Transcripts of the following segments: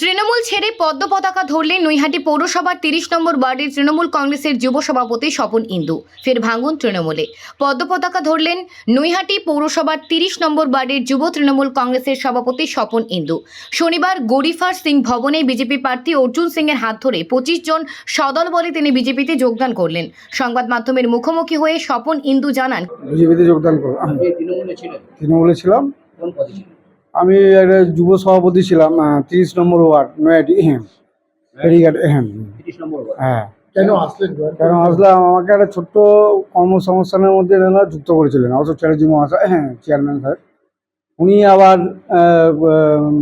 তৃণমূল ছেড়ে পদ্ম পতাকা ধরলেন নৈহাটি পৌরসভার তিরিশ নম্বর ওয়ার্ডের তৃণমূল কংগ্রেসের যুব সভাপতি স্বপন ইন্দু। ফের ভাঙন তৃণমূলে। পদ্ম পতাকা ধরলেন নৈহাটি পৌরসভার তিরিশ নম্বর ওয়ার্ডের যুব তৃণমূল কংগ্রেসের সভাপতি স্বপন ইন্দু। শনিবার গরিফার সিং ভবনে বিজেপি প্রার্থী অর্জুন সিং এর হাত ধরে পঁচিশ জন সদল বলে তিনি বিজেপিতে যোগদান করলেন। সংবাদ মাধ্যমের মুখোমুখি হয়ে স্বপন ইন্দু জানান বিজেপিতে যোগদান করলাম। তৃণমূলে ছিলাম। কোন পদে ছিলেন? আমি একটা যুব সভাপতি ছিলাম তিরিশ নম্বর ওয়ার্ড নয়াটি হ্যাঁ ফেরিঘাট এহেম তিরিশ নম্বর ওয়ার্ড। হ্যাঁ। কেন আসলেন কারণ আসলাম? আমাকে একটা ছোট্ট কর্মসংস্থানের মধ্যে এনারা যুক্ত করেছিলেন অশোক চ্যাটার্জি মহাশয় হ্যাঁ চেয়ারম্যান স্যার উনি আবার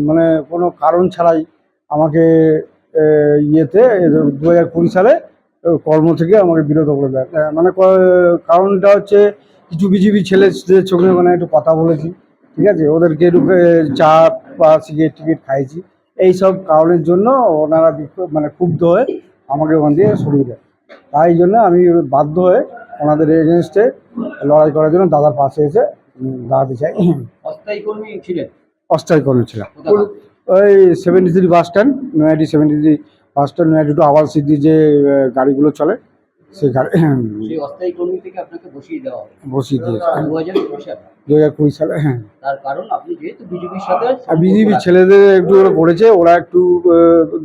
মানে কোনো কারণ ছাড়াই আমাকে ইয়েতে দু হাজার কুড়ি সালে কর্ম থেকে আমাকে বিরত করে দেয়। মানে কারণটা হচ্ছে কিছু বিজেপি ছেলেদের সঙ্গে মানে একটু কথা বলেছি। ঠিক আছে? ওদেরকে আহ, চা বা সিগারেট টিকিট খাইছি এইসব কারণের জন্য ওনারা বিক্ষ- মানে ক্ষুব্ধ হয়ে আমাকে ওখান দিয়ে সরিয়ে দেয়। তাই জন্য আমি বাধ্য হয়ে ওনাদের এগেনস্টে লড়াই করার জন্য দাদার পাশে এসে দাঁড়াতে চাই। অস্থায়ী কর্মী ছিলেন? অস্থায়ী কর্মছিলাম কোথাকার? ওই সেভেন্টি থ্রি বাস স্ট্যান্ড নয়াটি সেভেন্টি থ্রি বাস স্ট্যান্ড নয়াটি টু আওয়াল সিটি যে গাড়িগুলো চলে সেই গাড়ি সেই অস্থায়ী কর্মী থেকে আপনাকে বসিয়ে দেওয়া হবে। বসিয়ে দিয়েছে। দু হাজার একুশ সালে দু হাজার কুড়ি সালে হ্যাঁ। তার কারণ আপনি যেহেতু বিজেপির সাথে আর ছেলেদের একটু ওরা করেছে ওরা একটু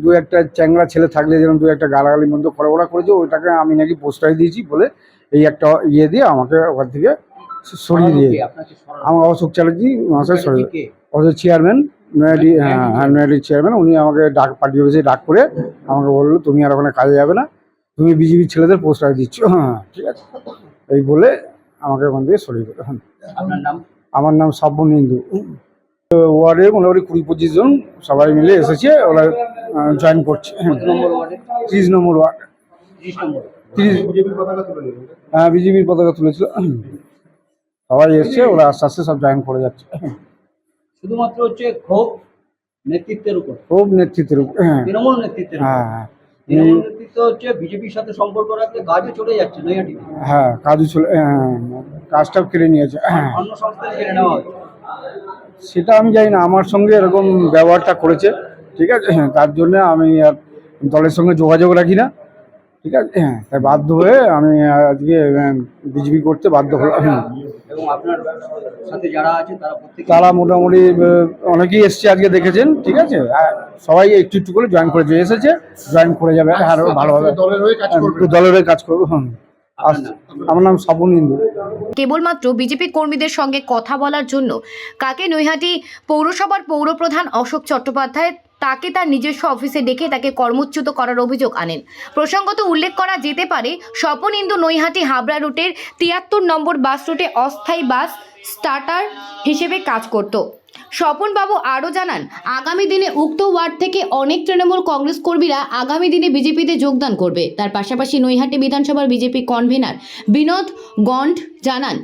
দু একটা চ্যাংরা ছেলে থাকলে যেরকম দু একটা গালাগালি মধ্যে করে ওরা করেছে ওইটাকে আমি নাকি পোস্টাই দিয়েছি বলে এই একটা ইয়ে দিয়ে আমাকে ওখান থেকে সরিয়ে দিয়ে আমার অশোক চ্যাটার্জি মহাশয় সরিয়ে কে? অথচ চেয়ারম্যান নয়াডি হ্যাঁ চেয়ারম্যান উনি আমাকে ডাক পার্টি অফিসে ডাক করে আমাকে বলল তুমি আর ওখানে কাজে যাবে না তুমি বিজেপি ছেলেদের পোস্টার দিচ্ছ। হ্যাঁ ঠিক আছে। এই বলে আমাকে ওখান থেকে সরিয়ে দিল। হ্যাঁ। আপনার নাম? আমার নাম সাব্বন হিন্দু ওয়ার্ডে মোটামুটি কুড়ি পঁচিশ জন সবাই মিলে এসেছে ওরা জয়েন করছে। হ্যাঁ। নম্বর ওয়ার্ডে? ত্রিশ নম্বর ওয়ার্ড। হ্যাঁ বিজেপির পতাকা তুলেছিল। সবাই এসছে ওরা আস্তে আস্তে সব জয়েন করে যাচ্ছে। শুধুমাত্র হচ্ছে ক্ষোভ নেতৃত্বের উপর। খুব নেতৃত্বের উপর হ্যাঁ। তৃণমূল নেতৃত্বের উপর। হ্যাঁ। বিজেপির সাথে সম্পর্ক রাখলে কাজও চলে যাচ্ছে নৈহাটিতে হ্যাঁ কাজও চলে হ্যাঁ কাজটাও কেড়ে নিয়েছে অন্য সংস্থায় জেনে নেওয়া সেটা আমি জানি না আমার সঙ্গে এরকম ব্যবহারটা করেছে ঠিক আছে? হ্যাঁ তার জন্য আমি আর দলের সঙ্গে যোগাযোগ রাখি না। ঠিক আছে? হ্যাঁ তাই বাধ্য হয়ে আমি আজকে বিজেপি করতে বাধ্য হলাম এবং আপনার সাথে যারা আছে তারা মোটামুটি অনেকেই এসছে আজকে দেখেছেন ঠিক আছে? সবাই একটু একটু করে জয়েন করেছে এসেছে জয়েন করে যাবে আরও ভালোভাবে দলের হয়ে কাজ একটু দলের হয়ে কাজ করব হ্যাঁ আমার নাম সাবন ইন্দু কেবলমাত্র বিজেপি কর্মীদের সঙ্গে কথা বলার জন্য কাকে নৈহাটি পৌরসভার পৌরপ্রধান অশোক চট্টোপাধ্যায় তাকে তার নিজস্ব অফিসে ডেকে তাকে কর্মচ্যুত করার অভিযোগ আনেন। প্রসঙ্গত উল্লেখ করা যেতে পারে, স্বপন ইন্দু নৈহাটি হাবড়া রুটের তিয়াত্তর নম্বর বাস রুটে অস্থায়ী বাস স্টার্টার হিসেবে কাজ করত। স্বপনবাবু আরও জানান, আগামী দিনে উক্ত ওয়ার্ড থেকে অনেক তৃণমূল কংগ্রেস কর্মীরা আগামী দিনে বিজেপিতে যোগদান করবে। তার পাশাপাশি নৈহাটি বিধানসভার বিজেপি কনভেনার বিনোদ গন্ড জানান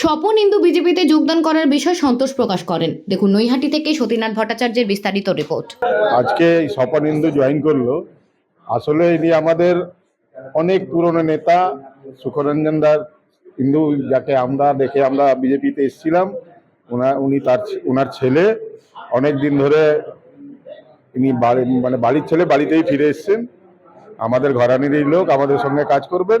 স্বপন ইন্দু বিজেপিতে যোগদান করার বিষয়ে সন্তোষ প্রকাশ করেন। দেখুন, নৈহাটি থেকে সতীনাথ ভট্টাচার্যের বিস্তারিত রিপোর্ট। আজকে স্বপন ইন্দু জয়েন করল। আসলে ইনি আমাদের অনেক পুরনো নেতা, সুখরঞ্জন দার, ইন্দু যাকে আমরা দেখে আমরা বিজেপিতে এসেছিলাম ওনার উনি তার ওনার ছেলে। অনেক দিন ধরে ইনি মানে বাড়ির ছেলে, বাড়িতেই ফিরে এসেছেন। আমাদের ঘরানিরই লোক আমাদের সঙ্গে কাজ করবেন।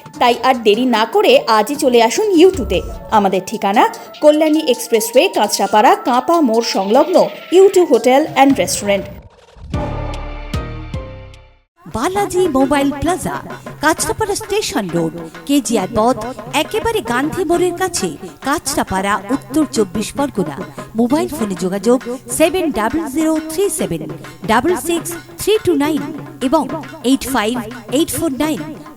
তাই আর দেরি না করে আজই চলে আসুন ইউটিউতে আমাদের ঠিকানা কল্যাণী এক্সপ্রেসওয়ে, কাঁচরাপাড়া, কাঁপা মোড় সংলগ্ন YouTube hotel and restaurant. Balaji mobile plaza, Kanchrapara station road KGR পথ, একেবারে গান্ধী মোড়ের কাছে, কাঁচরাপাড়া, উত্তর চব্বিশ পরগনা। মোবাইল ফোনে যোগাযোগ seven double zero three seven, double six three two nine এবং eight five eight four nine.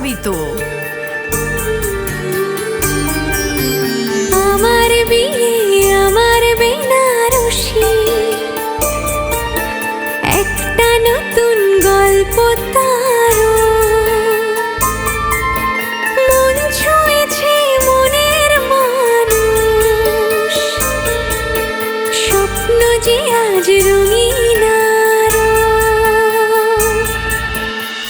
hábito.